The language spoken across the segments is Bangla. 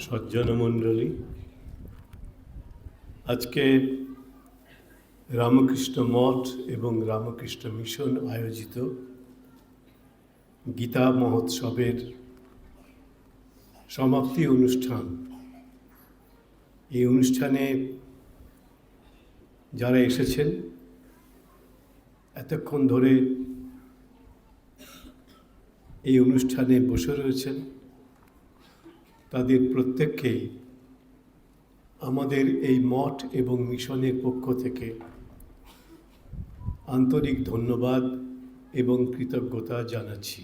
সজ্জনমণ্ডলী। আজকে রামকৃষ্ণ মঠ এবং রামকৃষ্ণ মিশন আয়োজিত গীতা মহোৎসবের সমাপ্তি অনুষ্ঠান। এই অনুষ্ঠানে যারা এসেছেন, এতক্ষণ ধরে এই অনুষ্ঠানে বসে রয়েছেন। তাদের প্রত্যেককেই আমাদের এই মঠ এবং মিশনের পক্ষ থেকে আন্তরিক ধন্যবাদ এবং কৃতজ্ঞতা জানাচ্ছি।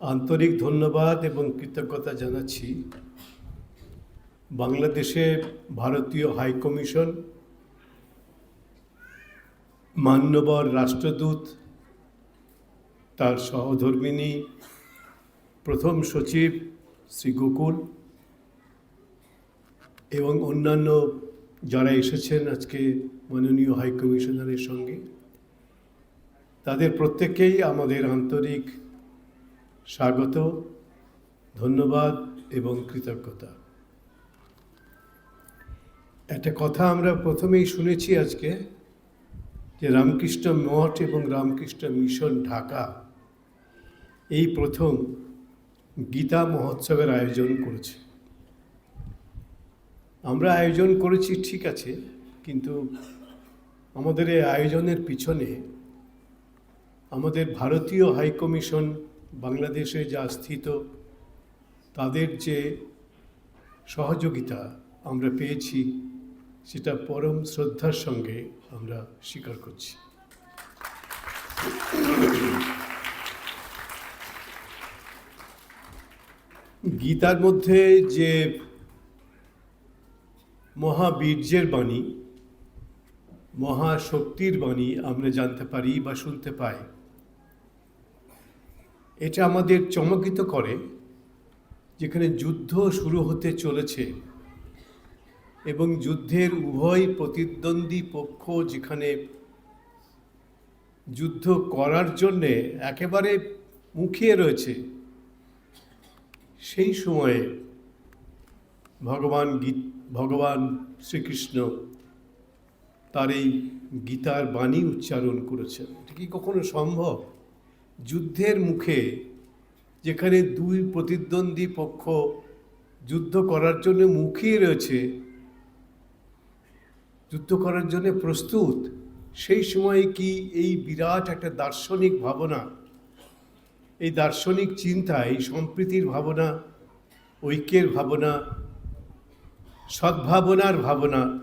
আন্তরিক ধন্যবাদ এবং কৃতজ্ঞতা জানাচ্ছি বাংলাদেশে ভারতীয় হাই কমিশন, মান্যবর রাষ্ট্রদূত, তার সহধর্মিনী প্রথম সচিব শ্রী গোকুল এবং অন্যান্য যারা এসেছেন আজকে মাননীয় হাই কমিশনারের সঙ্গে, তাদের প্রত্যেককেই আমাদের আন্তরিক স্বাগত, ধন্যবাদ এবং কৃতজ্ঞতা। একটা কথা আমরা প্রথমেই শুনেছি আজকে যে রামকৃষ্ণ মঠ এবং রামকৃষ্ণ মিশন ঢাকা, এই প্রথম গীতা মহোৎসবের আয়োজন করেছে। আমরা আয়োজন করেছি, ঠিক আছে, কিন্তু আমাদের এই আয়োজনের পিছনে আমাদের ভারতীয় হাই কমিশন বাংলাদেশে যা স্থিত, তাদের যে সহযোগিতা আমরা পেয়েছি, সেটা পরম শ্রদ্ধার সঙ্গে আমরা স্বীকার করছি। গীতার মধ্যে যে মহাবীর্যের বাণী, মহাশক্তির বাণী আমরা জানতে পারি বা শুনতে পাই, এটা আমাদের চমকিত করে, যেখানে যুদ্ধ শুরু হতে চলেছে এবং যুদ্ধের উভয় প্রতিদ্বন্দ্বী পক্ষ যেখানে যুদ্ধ করার জন্যে একেবারে মুখিয়ে রয়েছে সেই সময়ে ভগবান গীত, ভগবান শ্রীকৃষ্ণ তার এই গীতার বাণী উচ্চারণ করেছেন। এটা কি কখনো সম্ভব? যুদ্ধের মুখে যেখানে দুই প্রতিদ্বন্দ্বী পক্ষ যুদ্ধ করার জন্য মুখিয়ে রয়েছে, যুদ্ধ করার জন্য প্রস্তুত, সেই সময়ে কি এই বিরাট একটা দার্শনিক ভাবনা এই দার্শনিক চিন্তা, এই সম্প্রীতির ভাবনা, ঐক্যের ভাবনা, সদ্ভাবনার ভাবনা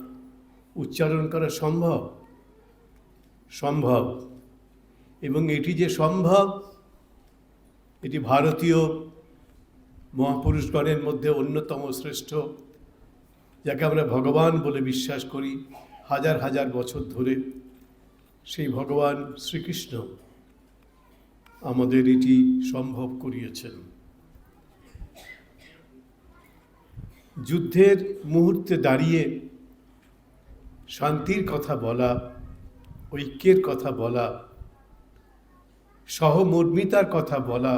উচ্চারণ করা সম্ভব? সম্ভব। এবং এটি যে সম্ভব, এটি ভারতীয় মহাপুরুষগণের মধ্যে অন্যতম শ্রেষ্ঠ, যাকে আমরা ভগবান বলে বিশ্বাস করি হাজার হাজার বছর ধরে। সেই ভগবান শ্রীকৃষ্ণ। আমাদের এটি সম্ভব করিয়েছেন। যুদ্ধের মুহূর্তে দাঁড়িয়ে শান্তির কথা বলা, ঐক্যের কথা বলা, সহমর্মিতার কথা বলা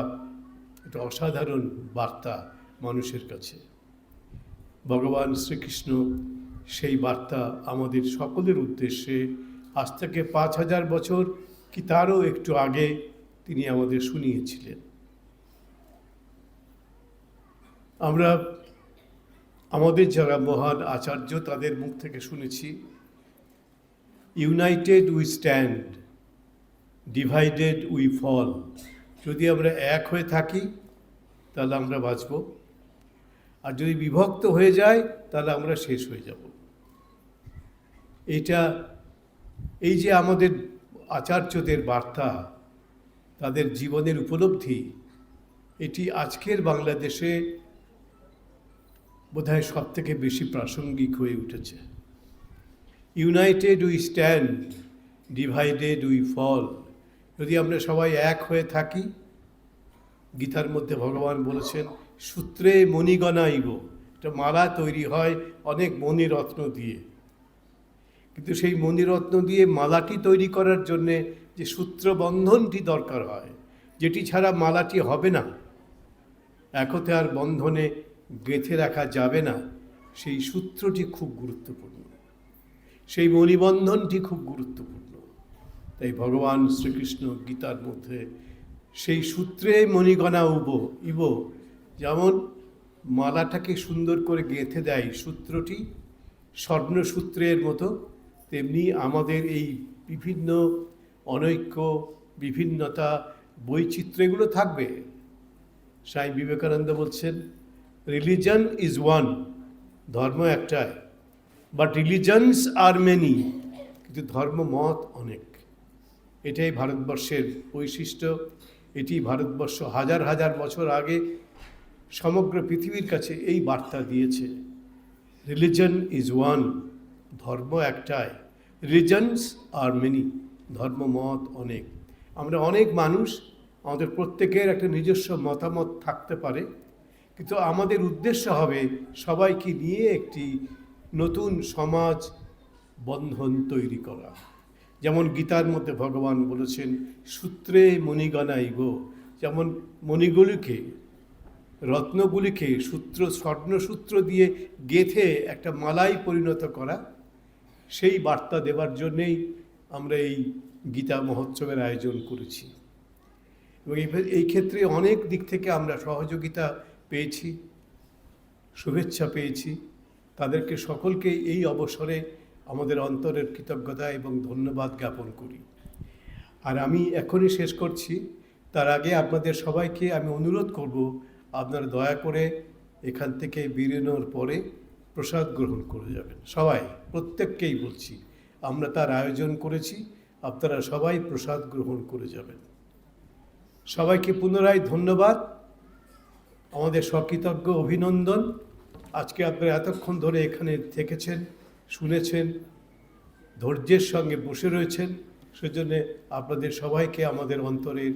একটা অসাধারণ বার্তা মানুষের কাছে। ভগবান শ্রীকৃষ্ণ সেই বার্তা আমাদের সকলের উদ্দেশ্যে, আজ থেকে পাঁচ হাজার বছর কি তারও একটু আগে তিনি আমাদের শুনিয়েছিলেন। আমরা, আমাদের যারা মহান আচার্য তাদের মুখ থেকে শুনেছি, united we stand, divided we fall. যদি আমরা এক হয়ে থাকি, তাহলে আমরা বাঁচব। আর যদি বিভক্ত হয়ে যায় তাহলে আমরা শেষ হয়ে যাব। এটা এই যে আমাদের আচার্যদের বার্তা তাদের জীবনের উপলব্ধি। এটি আজকের বাংলাদেশে বোধহয় সব থেকে বেশি প্রাসঙ্গিক হয়ে উঠেছে। United we stand divided we fall যদি আমরা সবাই এক হয়ে থাকি, গীতার মধ্যে ভগবান বলেছেন, সূত্রে মণিগণাইব একটা মালা তৈরি হয় অনেক মণিরত্ন দিয়ে। কিন্তু সেই মণিরত্ন দিয়ে মালাটি তৈরি করার জন্যে যে সূত্রবন্ধনটি দরকার হয়, যেটি ছাড়া মালাটি হবে না। একতে আর বন্ধনে গেঁথে রাখা যাবে না। সেই সূত্রটি খুব গুরুত্বপূর্ণ। সেই মণিবন্ধনটি খুব গুরুত্বপূর্ণ। তাই ভগবান শ্রীকৃষ্ণ গীতার মধ্যে সেই সূত্রে মণিগণা উব, ইব, যেমন মালাটাকে সুন্দর করে গেঁথে দেয় সূত্রটি, স্বর্ণসূত্রের মতো, তেমনি আমাদের এই বিভিন্ন অনৈক্য, বিভিন্নতা বৈচিত্র্য এগুলো থাকবে। স্বামী বিবেকানন্দ বলছেন রিলিজন ইজ ওয়ান ধর্ম একটাই বাট রিলিজনস আর মেনি কিন্তু ধর্ম মত অনেক। এটাই ভারতবর্ষের বৈশিষ্ট্য। এটি ভারতবর্ষ হাজার হাজার বছর আগে সমগ্র পৃথিবীর কাছে এই বার্তা দিয়েছে। রিলিজন ইজ ওয়ান ধর্ম একটাই রিলিজনস আর মেনি ধর্ম, মত অনেক। আমরা অনেক মানুষ, আমাদের প্রত্যেকের একটা নিজস্ব মতামত থাকতে পারে। কিন্তু আমাদের উদ্দেশ্য হবে সবাইকে নিয়ে একটি নতুন সমাজ বন্ধন তৈরি করা। যেমন গীতার মধ্যে ভগবান বলেছেন, সূত্রে মণিগণাইব যেমন মণিগুলিকে, রত্নগুলিকে সূত্র, স্বর্ণসূত্র দিয়ে গেথে একটা মালাই পরিণত করা, সেই বার্তা দেওয়ার জন্যেই আমরা এই গীতা মহোৎসবের আয়োজন করেছি। এবং এই- ক্ষেত্রে অনেক দিক থেকে আমরা সহযোগিতা পেয়েছি, শুভেচ্ছা পেয়েছি। তাদেরকে সকলকে এই অবসরে আমাদের অন্তরের কৃতজ্ঞতা এবং ধন্যবাদ জ্ঞাপন করি। আর আমি এখনই শেষ করছি। তার আগে আপনাদের সবাইকে আমি অনুরোধ করব, আপনারা দয়া করে এখান থেকে বেরোনোর পরে প্রসাদ গ্রহণ করে যাবেন। সবাই, প্রত্যেককেই বলছি আমরা তার আয়োজন করেছি, আপনারা সবাই প্রসাদ গ্রহণ করে যাবেন। সবাইকে পুনরায় ধন্যবাদ। আমাদের সকৃতজ্ঞ অভিনন্দন। আজকে আপনারা এতক্ষণ ধরে এখানে থেকেছেন, শুনেছেন, ধৈর্যের সঙ্গে বসে রয়েছেন, সেজন্য আপনাদের সবাইকে আমাদের অন্তরের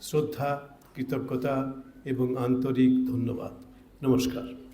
শ্রদ্ধা, কৃতজ্ঞতা এবং আন্তরিক ধন্যবাদ। নমস্কার।